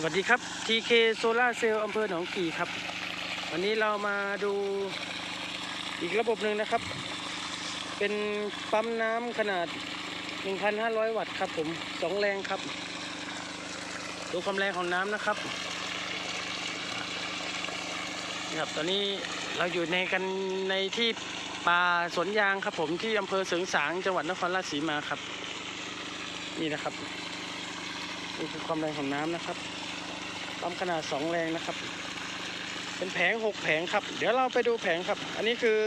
สวัสดีครับ TK Solar Cell อำเภอหนองกี่ครับ วันนี้เรามาดูอีกระบบหนึ่งนะครับ เป็นปั๊มน้ำขนาด 1,500 วัตต์ครับผมสองแรงครับ ดูความแรงของน้ำนะครับนี่ครับตอนนี้เราอยู่ในกันในที่ป่าสวนยางครับผมที่อำเภอเสริงสางจังหวัดนครราชสีมาครับ นี่นะครับนี่คือความแรงของน้ำนะครับ ปั๊มขนาด 2 แรงนะครับ เป็นแผง 6 แผงครับ เดี๋ยวเราไปดูแผงครับ อันนี้คือ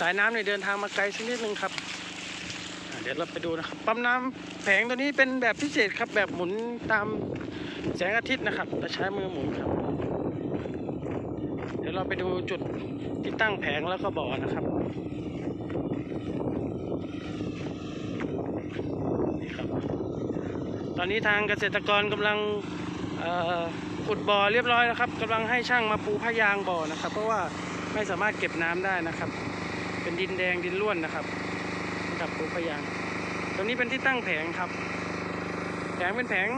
สายน้ำเนี่ยเดินทางมาไกลสักนิดนึงครับ เดี๋ยวเราไปดูนะครับ ปั๊มน้ำแผงตัวนี้เป็นแบบพิเศษครับ แบบหมุนตามแสงอาทิตย์นะครับเราใช้มือหมุนครับ เดี๋ยวเราไปดูจุดที่ตั้งแผงแล้วก็บ่อนะครับนี่ครับ ตอนนี้ทางเกษตรกรกำลัง ขุดบ่อเรียบร้อยแล้วครับกำลังให้ช่างมาปูผ้ายางบ่อนะครับ เพราะว่าไม่สามารถเก็บน้ำได้นะครับ เป็นดินแดงดินล้วนนะครับกับปูผ้ายางตรงนี้เป็นที่ตั้งแผงครับ แผงเป็นแผง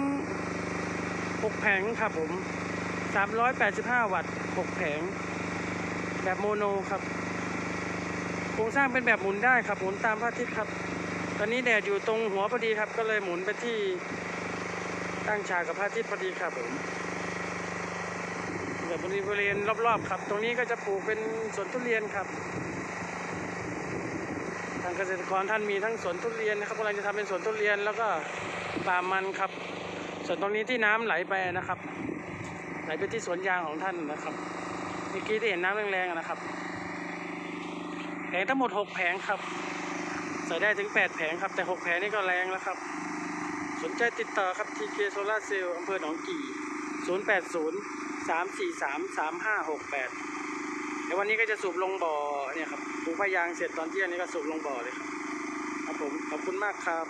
หกแผงครับผม385วัตต์หกแผง แบบโมโนครับโครงสร้างเป็นแบบหมุนได้ครับหมุนตามพระอาทิตย์ครับ ตอนนี้แดดอยู่ตรงหัวพอดีครับ ก็เลยหมุนไปที่ ตั้งฉากกับพระอาทิตย์พอดีครับผมแบบบริเวณรอบๆครับ ตรงนี้ก็จะปลูกเป็นสวนทุเรียนครับ ทางเกษตรกรท่านมีทั้งสวนทุเรียนนะครับกำลังจะทำเป็นสวนทุเรียนแล้วก็ป่ามันครับ ส่วนตรงนี้ที่น้ำไหลไปนะครับ ไหลไปที่สวนยางของท่านนะครับเมื่อกี้ที่เห็นน้ำแรงๆนะครับแผงทั้งหมดหกแผงครับ ใส่ได้ถึง 8 แผงครับ แต่ 6 แผงนี่ก็แรงแล้วครับ สนใจติดต่อครับ TK Solar Cell อำเภอหนองกี่ 080 343 3568 เดี๋ยววันนี้ก็จะสูบลงบ่อเนี่ยครับปูพายางเสร็จตอนเที่ยงนี้ก็สูบลงบ่อเลยครับครับผมขอบคุณมากครับ